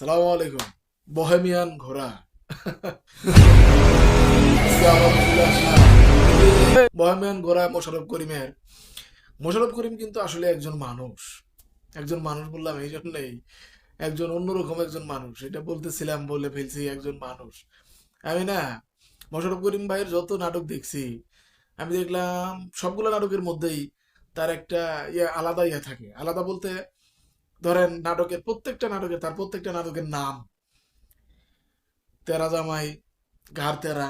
সালাম আলাইকুম। বহেমিয়ান ঘোড়া। বহেমিয়ান ঘোড়া মোশারফ করিমের। মোশারফ করিম কিন্তু আসলে একজন মানুষ। একজন মানুষ বললাম এই জন্যই। একজন অন্যরকম একজন মানুষ। এটা বলতেছিলাম বলে ফেলছি একজন মানুষ। আমি না মোশারফ করিম ভাইয়ের যত নাটক দেখছি, আমি দেখলাম সবগুলো নাটকের মধ্যেই তার একটা ইয়ে আলাদা ইয়ে থাকে। আলাদা বলতে ধরেন নাটকের প্রত্যেকটা নাটকের, তার প্রত্যেকটা নাটকের নাম। তেরা জামাই, ঘাড় তেরা,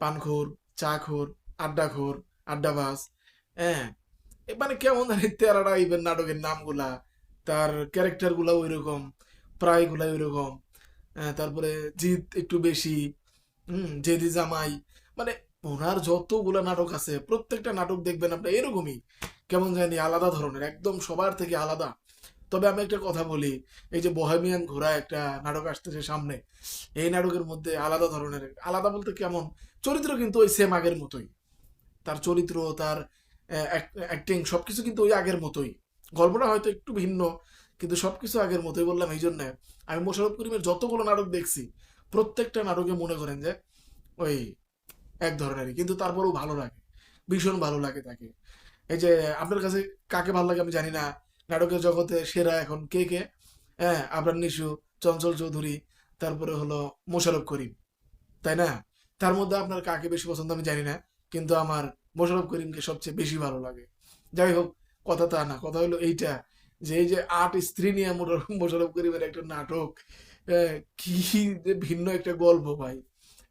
পানখোর, চাখোর, আড্ডাখোর আড্ডাবাজ হ্যাঁ? মানে কেমন জানি তেরা টাইপের নাটকের নামগুলা, তার ক্যারেক্টারগুলা ওই রকম প্রায়গুলা ওই রকম তারপরে জিত একটু বেশি, হুম, জেদি জামাই মানে ওনার যতগুলা নাটক আছে, প্রত্যেকটা নাটক দেখবেন আপনি এরকমই, কেমন জানি আলাদা ধরনের, একদম সবার থেকে আলাদা। তবে আমি একটা কথা বলি, এই যে বহেমিয়ান ঘোড়া একটা নাটক আসতেছে সামনে, এই নাটকের মধ্যে আলাদা ধরনের, আলাদা বলতে কেমন, চরিত্র কিন্তু ওই সেম আগের মতোই। তার চরিত্র, তার অ্যাক্টিং সবকিছু কিন্তু ওই আগের মতোই। গল্পটা হয়তো একটু ভিন্ন, কিন্তু সবকিছু আগের মতোই বললাম এই জন্য। আমি মোশারফ করিমের যতগুলো নাটক দেখছি, প্রত্যেকটা নাটকে মনে করেন যে ওই এক ধরনেরই, কিন্তু তারপরেও ভালো লাগে, ভীষণ ভালো লাগে তাকে। এই যে আপনার কাছে কাকে ভালো লাগে আমি জানি না নাটকের জগতে সেরা এখন কে কে? হ্যাঁ আবরান নিশু চঞ্চল চৌধুরী তারপরে হলো মোশারফ করিম তাই না? তার মধ্যে আপনার কাকে বেশি পছন্দ আমি জানি না কিন্তু আমার মোশারফ করিমকে সবচেয়ে বেশি ভালো লাগে। যাই হোক কথা তা না কথা হলো এইটা যে এই যে আট স্ত্রী নিয়ে মোশারফ করিমের একটা নাটক আহ, কি যে ভিন্ন একটা গল্প ভাই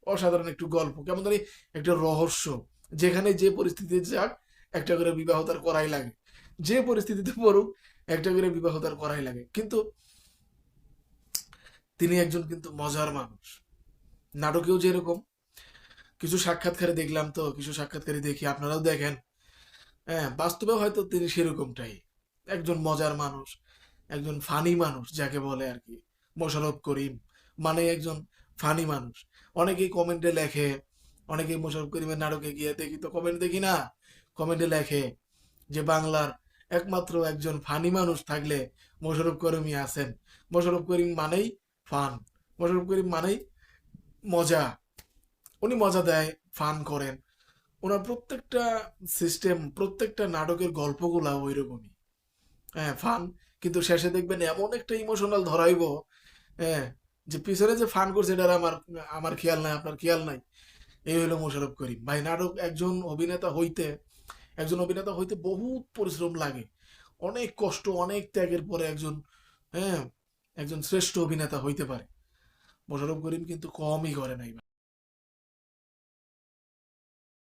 অসাধারণ একটু গল্প কেমন জানি একটা রহস্য যেখানে যে পরিস্থিতিতে যাক একটা করে বিবাহ তার করাই লাগে। যে পরিস্থিতিতে পড়ুক, একটা করে বিবাহ তার করাই লাগে। কিন্তু তিনি একজন কিন্তু মজার মানুষ। নাটকেও যেরকম, কিছু সাক্ষাৎকারে দেখলাম তো, কিছু সাক্ষাৎকারে দেখি, আপনারাও দেখেন। হ্যাঁ বাস্তবে হয়তো তিনি সেরকমটাই। একজন মজার মানুষ, একজন ফানি মানুষ, যাকে বলে আর কি মোশারফ করিম। মানে একজন ফানি মানুষ। অনেকেই কমেন্টে লেখে, অনেকেই মোশারফ করিমের নাটকে গিয়ে দেখি, তো কমেন্ট দেখি না। কমেন্টে লেখে যে বাংলার একমাত্র একজন ফানি মানুষ থাকলে মোশাররফ করিমই আছেন। মোশাররফ করিম মানেই ফান। মোশাররফ করিম মানেই মজা। উনি মজা দেয়, ফান করেন। ওনার প্রত্যেকটা সিস্টেম, প্রত্যেকটা নাটকের গল্পগুলা ওই রকমই হ্যাঁ ফান। কিন্তু শেষে দেখবেন এমন একটা ইমোশনাল ধরাইব হ্যাঁ যে পিছনে যে ফান করছে এটা আমার আমার খেয়াল নাই, আপনার খেয়াল নাই। এই হলো মোশাররফ করিম। ভাই, নাটক একজন অভিনেতা হইতে একজন অভিনেতা হইতে বহুত পরিশ্রম লাগে। অনেক কষ্ট, অনেক ত্যাগের পরে একজন হ্যাঁ একজন শ্রেষ্ঠ অভিনেতা হইতে পারে। মোশারফ করিম কিন্তু কমই করে নাই